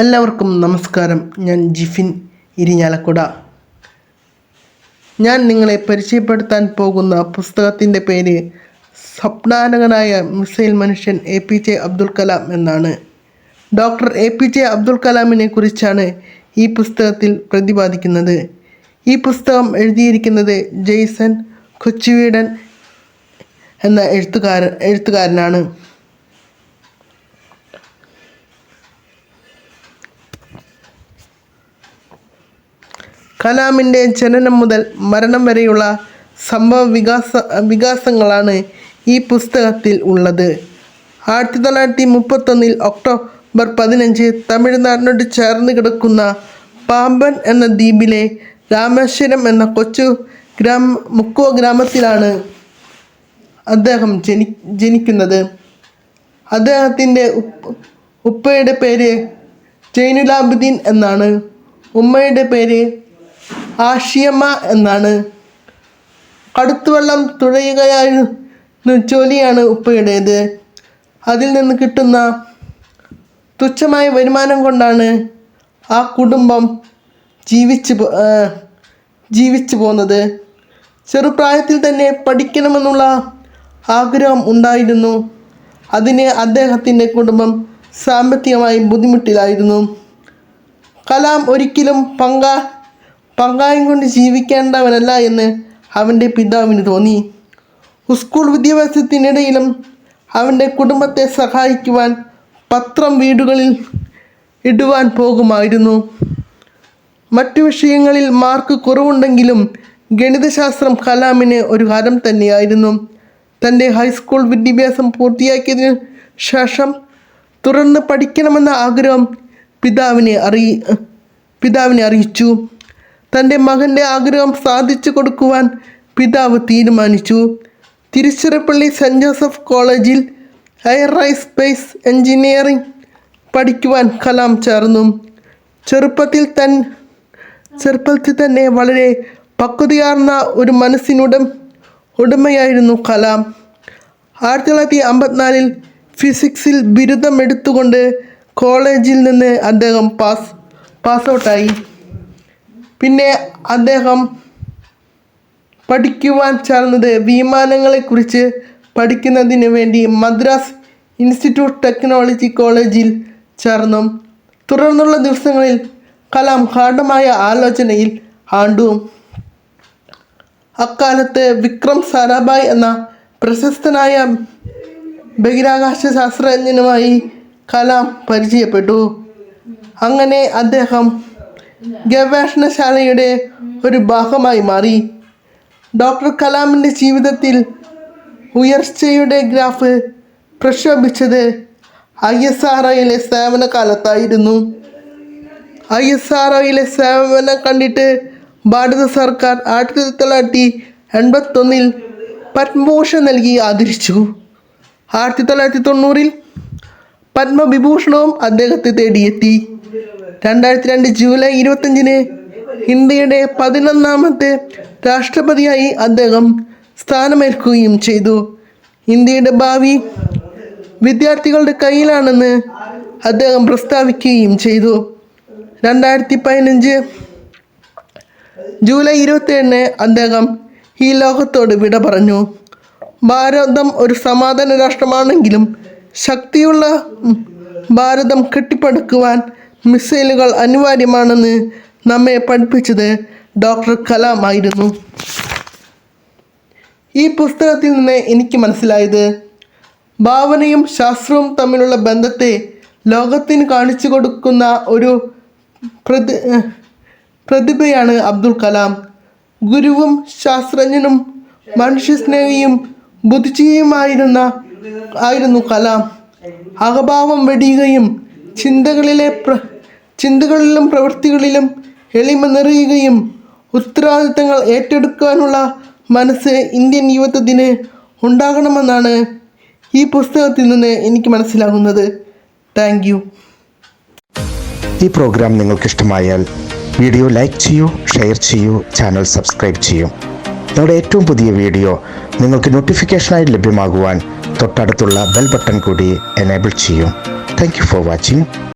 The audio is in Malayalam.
എല്ലാവർക്കും നമസ്കാരം. ഞാൻ ജിഫിൻ ഇരിഞ്ഞാലക്കുട. ഞാൻ നിങ്ങളെ പരിചയപ്പെടുത്താൻ പോകുന്ന പുസ്തകത്തിന്റെ പേര് സ്വപ്നാനകനായ മിസൈൽ മനുഷ്യൻ A P J Abdul Kalam എന്നാണ്. Doctor A P J Abdul കലാമിനെ കുറിച്ചാണ് ഈ പുസ്തകത്തിൽ പ്രതിപാദിക്കുന്നത്. ഈ പുസ്തകം എഴുതിയിരിക്കുന്നത് ജെയ്സൺ കൊച്ചുവീടൻ എന്ന എഴുത്തുകാരൻ എഴുത്തുകാരനാണ്. കലാമിന്റെ ജനനം മുതൽ മരണം വരെയുള്ള സംഭവ വികാസ വികാസങ്ങളാണ് ഈ പുസ്തകത്തിൽ ഉള്ളത്. ആയിരത്തി തൊള്ളായിരത്തി മുപ്പത്തൊന്നിൽ ഒക്ടോബർ പതിനഞ്ച് തമിഴ്നാടിനോട് ചേർന്ന് കിടക്കുന്ന പാമ്പൻ എന്ന ദ്വീപിലെ രാമേശ്വരം എന്ന കൊച്ചു ഗ്രാമ മുക്കുവ ഗ്രാമത്തിലാണ് അദ്ദേഹം ജനി ജനിക്കുന്നത്. അദ്ദേഹത്തിന്റെ ഉപ്പ ഉപ്പയുടെ പേര് ജൈനുലാബുദ്ദീൻ എന്നാണ്. ഉമ്മയുടെ പേര് ആഷിയമ്മ എന്നാണ്. കടുത്തുവെള്ളം തുഴയുകയായിരുന്നു ജോലിയാണ് ഉപ്പയുടേത്. അതിൽ നിന്ന് കിട്ടുന്ന തുച്ഛമായ വരുമാനം കൊണ്ടാണ് ആ കുടുംബം ജീവിച്ച് ജീവിച്ചു പോകുന്നത് ചെറുപ്രായത്തിൽ തന്നെ പഠിക്കണമെന്നുള്ള ആഗ്രഹം ഉണ്ടായിരുന്നു. അതിന് അദ്ദേഹത്തിന്റെ കുടുംബം സാമ്പത്തികമായി ബുദ്ധിമുട്ടിലായിരുന്നു. കലാം ഒരിക്കലും പങ്കാ പങ്കായം കൊണ്ട് ജീവിക്കേണ്ടവനല്ല എന്ന് അവന്റെ പിതാവിന് തോന്നി. സ്കൂൾ വിദ്യാഭ്യാസത്തിനിടയിലും അവന്റെ കുടുംബത്തെ സഹായിക്കുവാൻ പത്രം വീടുകളിൽ ഇടുവാൻ പോകുമായിരുന്നു. മറ്റു വിഷയങ്ങളിൽ മാർക്ക് കുറവുണ്ടെങ്കിലും ഗണിതശാസ്ത്രം കലാമിന് ഒരു ഹരം തന്നെയായിരുന്നു. തന്റെ ഹൈസ്കൂൾ വിദ്യാഭ്യാസം പൂർത്തിയാക്കിയതിനു ശേഷം തുടർന്ന് പഠിക്കണമെന്ന ആഗ്രഹം പിതാവിനെ അറിയി പിതാവിനെ അറിയിച്ചു. തന്റെ ആഗ്രഹം സാധിച്ചു കൊടുക്കുവാൻ പിതാവ് തീരുമാനിച്ചു. തിരുച്ചിറപ്പള്ളി സെന്റ് ജോസഫ് കോളേജിൽ എയർറൈസ് സ്പേസ് എഞ്ചിനീയറിംഗ് പഠിക്കുവാൻ കലാം ചേർന്നു. ചെറുപ്പത്തിൽ തൻ ചെറുപ്പത്തിൽ തന്നെ വളരെ പക്വതയാർന്ന ഒരു മനസ്സിനുടം ഉടമയായിരുന്നു കലാം. ആയിരത്തി തൊള്ളായിരത്തി അമ്പത്തിനാലിൽ ഫിസിക്സിൽ ബിരുദം എടുത്തുകൊണ്ട് കോളേജിൽ നിന്ന് അദ്ദേഹം പാസ് പാസ് ഔട്ടായി പിന്നെ അദ്ദേഹം പഠിക്കുവാൻ ചേർന്നത് വിമാനങ്ങളെക്കുറിച്ച് പഠിക്കുന്നതിന് വേണ്ടി മദ്രാസ് ഇൻസ്റ്റിറ്റ്യൂട്ട് ടെക്നോളജി കോളേജിൽ ചേർന്നു. തുടർന്നുള്ള ദിവസങ്ങളിൽ കലാം ഗാഠമായ ആലോചനയിൽ ആണ്ടു. അക്കാലത്ത് വിക്രം സാരാഭായ് എന്ന പ്രശസ്തനായ ബഹിരാകാശ ശാസ്ത്രജ്ഞനുമായി കലാം പരിചയപ്പെട്ടു. അങ്ങനെ അദ്ദേഹം ഗവേഷണശാലയുടെ ഒരു ഭാഗമായി മാറി. ഡോക്ടർ കലാമിന്റെ ജീവിതത്തിൽ ഉയർച്ചയുടെ ഗ്രാഫ് പ്രക്ഷോഭിച്ചത് ഐ എസ് ആർ ഒയിലെ സേവന കാലത്തായിരുന്നു ഐ എസ് ആർ ഒയിലെ സേവനം കണ്ടിട്ട് ഭാരത സർക്കാർ ആയിരത്തി തൊള്ളായിരത്തി എൺപത്തൊന്നിൽ പത്മഭൂഷൺ നൽകി ആദരിച്ചു. ആയിരത്തി തൊള്ളായിരത്തി തൊണ്ണൂറിൽ പത്മവിഭൂഷണവും അദ്ദേഹത്തെ തേടിയെത്തി. രണ്ടായിരത്തി രണ്ട് ജൂലൈ ഇരുപത്തഞ്ചിന് ഇന്ത്യയുടെ പതിനൊന്നാമത്തെ രാഷ്ട്രപതിയായി അദ്ദേഹം സ്ഥാനമേൽക്കുകയും ചെയ്തു. ഇന്ത്യയുടെ ഭാവി വിദ്യാർത്ഥികളുടെ കയ്യിലാണെന്ന് അദ്ദേഹം പ്രസ്താവിക്കുകയും ചെയ്തു. രണ്ടായിരത്തി പതിനഞ്ച് ജൂലൈ ഇരുപത്തിയേഴിന് അദ്ദേഹം ഈ ലോകത്തോട് വിട പറഞ്ഞു. ഭാരതം ഒരു സമാധാന രാഷ്ട്രമാണെങ്കിലും ശക്തിയുള്ള ഭാരതം കെട്ടിപ്പടുക്കുവാൻ മിസൈലുകൾ അനിവാര്യമാണെന്ന് നമ്മെ പഠിപ്പിച്ചത് ഡോക്ടർ കലാം ആയിരുന്നു. ഈ പുസ്തകത്തിൽ നിന്ന് എനിക്ക് മനസ്സിലായത് ഭാവനയും ശാസ്ത്രവും തമ്മിലുള്ള ബന്ധത്തെ ലോകത്തിന് കാണിച്ചു കൊടുക്കുന്ന ഒരു പ്രതി പ്രതിഭയാണ് അബ്ദുൽ കലാം. ഗുരുവും ശാസ്ത്രജ്ഞനും മനുഷ്യസ്നേഹിയും ബുദ്ധിജീവിയുമായിരുന്ന ആയിരുന്നു കലാം. അകഭാവം വെടിയുകയും ചിന്തകളിലെ പ്ര ചിന്തകളിലും പ്രവൃത്തികളിലും എളിമ നിറയുകയും ഉത്തരവാദിത്തങ്ങൾ ഏറ്റെടുക്കാനുള്ള മനസ്സ് ഇന്ത്യൻ യുവത്വത്തിന് ഉണ്ടാകണമെന്നാണ് ഈ പുസ്തകത്തിൽ നിന്ന് എനിക്ക് മനസ്സിലാകുന്നത്. താങ്ക് ഈ പ്രോഗ്രാം നിങ്ങൾക്ക് ഇഷ്ടമായാൽ വീഡിയോ ലൈക്ക് ചെയ്യൂ ഷെയർ ചെയ്യൂ ചാനൽ സബ്സ്ക്രൈബ് ചെയ്യൂ. നമ്മുടെ ഏറ്റവും പുതിയ വീഡിയോ നിങ്ങൾക്ക് നോട്ടിഫിക്കേഷനായി ലഭ്യമാകുവാൻ തൊട്ടടുത്തുള്ള ബെൽ ബട്ടൺ കൂടി എനേബിൾ ചെയ്യും. Thank for watching